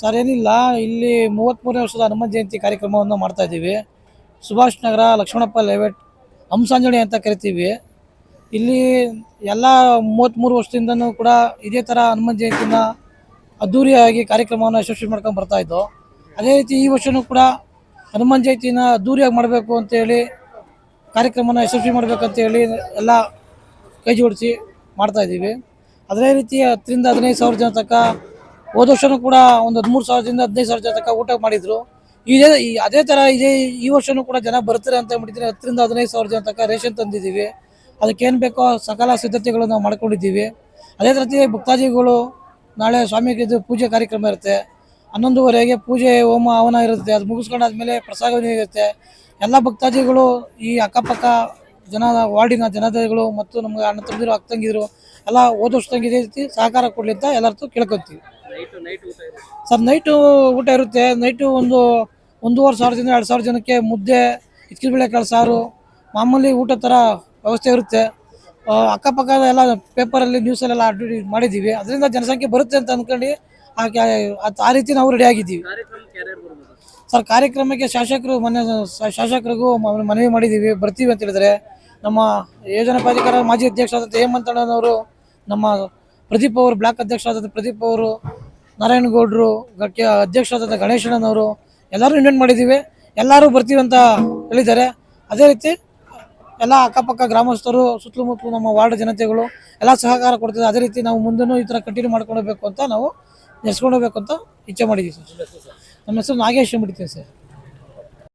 Sir, ಏನಿಲ್ಲ, ಇಲ್ಲಿ ಮೂವತ್ತ್ಮೂರನೇ ವರ್ಷದ ಹನುಮ ಜಯಂತಿ ಕಾರ್ಯಕ್ರಮವನ್ನು ಮಾಡ್ತಾ ಇದ್ದೀವಿ. ಸುಭಾಷ್ ನಗರ ಲಕ್ಷ್ಮಣಪ್ಪ ಲೇಔಟ್ ಹಂಸಾಂಜಣಿ ಅಂತ ಕರಿತೀವಿ. ಇಲ್ಲಿ ಎಲ್ಲ ಮೂವತ್ತ್ಮೂರು ವರ್ಷದಿಂದನೂ ಕೂಡ ಇದೇ ಥರ ಹನುಮಂತ ಜಯಂತಿನ ಅದ್ದೂರಿಯಾಗಿ ಕಾರ್ಯಕ್ರಮವನ್ನು ಯಶಸ್ವಿ ಮಾಡ್ಕೊಂಡು ಬರ್ತಾ ಇದ್ದೋ. ಅದೇ ರೀತಿ ಈ ವರ್ಷವೂ ಕೂಡ ಹನುಮಾನ್ ಜಯಂತಿನ ಅದ್ಧೂರಿಯಾಗಿ ಮಾಡಬೇಕು ಅಂತೇಳಿ ಕಾರ್ಯಕ್ರಮನ ಯಶಸ್ವಿ ಮಾಡಬೇಕಂತ ಹೇಳಿ ಎಲ್ಲ ಕೈ ಜೋಡಿಸಿ ಮಾಡ್ತಾ ಇದ್ದೀವಿ. ಅದೇ ರೀತಿ ಹತ್ತರಿಂದ ಹದಿನೈದು ಸಾವಿರ ಜನ ತನಕ ಹೋದ ವರ್ಷನೂ ಕೂಡ ಒಂದು ಹದಿಮೂರು ಸಾವಿರದಿಂದ ಹದಿನೈದು ಸಾವಿರ ತನಕ ಊಟ ಮಾಡಿದ್ರು. ಇದೇ ಅದೇ ಥರ ಇದೇ, ಈ ವರ್ಷನೂ ಕೂಡ ಜನ ಬರ್ತಾರೆ ಅಂತ ಹೇಳ್ಬಿಟ್ಟಿದ್ರೆ ಹತ್ತರಿಂದ ಹದಿನೈದು ಸಾವಿರ ಜನ ತನಕ ರೇಷನ್ ತಂದಿದ್ದೀವಿ. ಅದಕ್ಕೇನು ಬೇಕೋ ಸಕಲ ಸಿದ್ಧತೆಗಳು ನಾವು ಮಾಡ್ಕೊಂಡಿದ್ದೀವಿ. ಅದೇ ರೀತಿ ಭಕ್ತಾದಿಗಳು ನಾಳೆ ಸ್ವಾಮಿಗೆ ಇದು ಪೂಜೆ ಕಾರ್ಯಕ್ರಮ ಇರುತ್ತೆ. ಹನ್ನೊಂದುವರೆಗೆ ಪೂಜೆ, ಹೋಮ, ಹವನ ಇರುತ್ತೆ. ಅದು ಮುಗಿಸ್ಕೊಂಡಾದ್ಮೇಲೆ ಪ್ರಸಾದ ಇರುತ್ತೆ. ಎಲ್ಲ ಭಕ್ತಾದಿಗಳು ಈ ಅಕ್ಕಪಕ್ಕ ಜನ, ವಾರ್ಡಿನ ಜನತೆಗಳು ಮತ್ತು ನಮ್ಗೆ ಅಣ್ಣ ತಂದಿರು ಅಕ್ಕ ತಂಗಿದ್ರು ಎಲ್ಲ ಓದೋಷ್ಟು ತಂಗಿದೆ ಸಹಕಾರ ಕೊಡಲಿ ಅಂತ ಎಲ್ಲರದ್ದು ಕೇಳ್ಕೊತೀವಿ. ಸರ್ ನೈಟು ಊಟ ಇರುತ್ತೆ. ನೈಟು ಒಂದು ಒಂದೂವರೆ ಸಾವಿರದಿಂದ ಎರಡು ಸಾವಿರ ಜನಕ್ಕೆ ಮುದ್ದೆ ಇಚ್ಕಿ ಬೇಳೆ ಕಾಳು ಸಾರು ಮಾಮೂಲಿ ಊಟ ಥರ ವ್ಯವಸ್ಥೆ ಇರುತ್ತೆ. ಅಕ್ಕಪಕ್ಕದ ಎಲ್ಲ ಪೇಪರಲ್ಲಿ ನ್ಯೂಸಲ್ಲೆಲ್ಲ ಅಡ್ವರ್ಟೈಸ್ ಮಾಡಿದ್ದೀವಿ. ಅದರಿಂದ ಜನಸಂಖ್ಯೆ ಬರುತ್ತೆ ಅಂತ ಅಂದ್ಕೊಂಡು ಆ ರೀತಿ ನಾವು ರೆಡಿ ಆಗಿದ್ದೀವಿ. ಸರ್ ಕಾರ್ಯಕ್ರಮಕ್ಕೆ ಶಾಸಕರು ಮನೆ ಶಾಸಕರಿಗೂ ಮನವಿ ಮಾಡಿದ್ದೀವಿ. ಬರ್ತೀವಿ ಅಂತ ಹೇಳಿದ್ರೆ ನಮ್ಮ ಯೋಜನಾ ಪ್ರಾಧಿಕಾರ ಮಾಜಿ ಅಧ್ಯಕ್ಷರಾದಂಥ ಹೇಮಂತಣ್ಣನವರು ನಮ್ಮ ಪ್ರದೀಪ್ ಅವರು ಬ್ಲಾಕ್ ಅಧ್ಯಕ್ಷರಾದಂಥ ಪ್ರದೀಪ್ ಅವರು ನಾರಾಯಣಗೌಡರು ಗಕ್ಕೆ ಅಧ್ಯಕ್ಷರಾದಂಥ ಗಣೇಶಣ್ಣನವರು ಎಲ್ಲರೂ ಇನ್ವೈಟ್ ಮಾಡಿದ್ದೀವಿ. ಎಲ್ಲರೂ ಬರ್ತೀವಿ ಅಂತ ಹೇಳಿದ್ದಾರೆ. ಅದೇ ರೀತಿ ಎಲ್ಲ ಅಕ್ಕಪಕ್ಕ ಗ್ರಾಮಸ್ಥರು, ಸುತ್ತಮುತ್ತಲು ನಮ್ಮ ವಾರ್ಡ್ ಜನತೆಗಳು ಎಲ್ಲ ಸಹಕಾರ ಕೊಡ್ತಿದ್ದಾರೆ. ಅದೇ ರೀತಿ ನಾವು ಮುಂದೆನೂ ಈ ಥರ ಕಂಟಿನ್ಯೂ ಮಾಡ್ಕೊಂಡು ಅಂತ ನಾವು ನೆಸ್ಕೊಂಡು ಹೋಗ್ಬೇಕು ಅಂತ ಇಚ್ಛೆ ಮಾಡಿದ್ದೀವಿ ಸರ್. ನಮ್ಮ ಹೆಸರು ನಾಗೇಶ್ ಬಿಡ್ತೀವಿ ಸರ್.